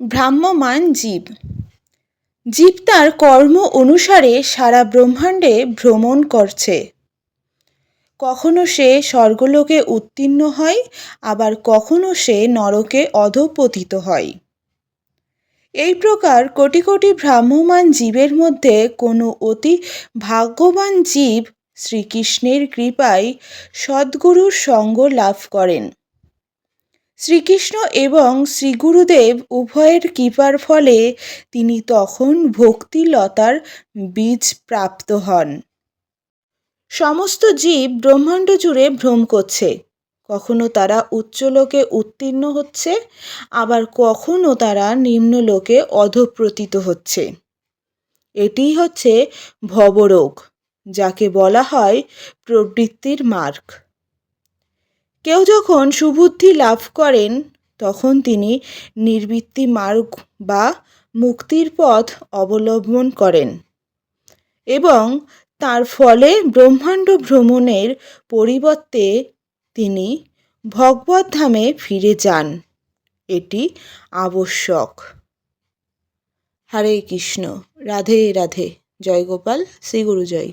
ভ্রাম্যমান জীব। জীব তার কর্ম অনুসারে সারা ব্রহ্মাণ্ডে ভ্রমণ করছে। কখনো সে স্বর্গলোকে উত্তীর্ণ হয়, আবার কখনো সে নরকে অধপতিত হয়। এই প্রকার কোটি কোটি ভ্রাম্যমান জীবের মধ্যে কোনো অতি ভাগ্যবান জীব শ্রীকৃষ্ণের কৃপায় সদ্গুরুর সঙ্গ লাভ করেন। শ্রীকৃষ্ণ এবং শ্রীগুরুদেব উভয়ের কৃপার ফলে তিনি তখন ভক্তিলতার বীজ প্রাপ্ত হন। সমস্ত জীব ব্রহ্মাণ্ড জুড়ে ভ্রম করছে। কখনো তারা উচ্চলোকে উত্তীর্ণ হচ্ছে, আবার কখনো তারা নিম্নলোকে অধপ্রতীত হচ্ছে। এটিই হচ্ছে ভবরোগ, যাকে বলা হয় প্রবৃত্তির মার্গ। কেউ যখন সুবুদ্ধি লাভ করেন, তখন তিনি নির্বৃত্তি মার্গ বা মুক্তির পথ অবলম্বন করেন এবং তার ফলে ব্রহ্মাণ্ড ভ্রমণের পরিবর্তে তিনি ধামে ফিরে যান। এটি আবশ্যক। হরে কৃষ্ণ। রাধে রাধে। জয় গোপাল। শ্রী গুরু জয়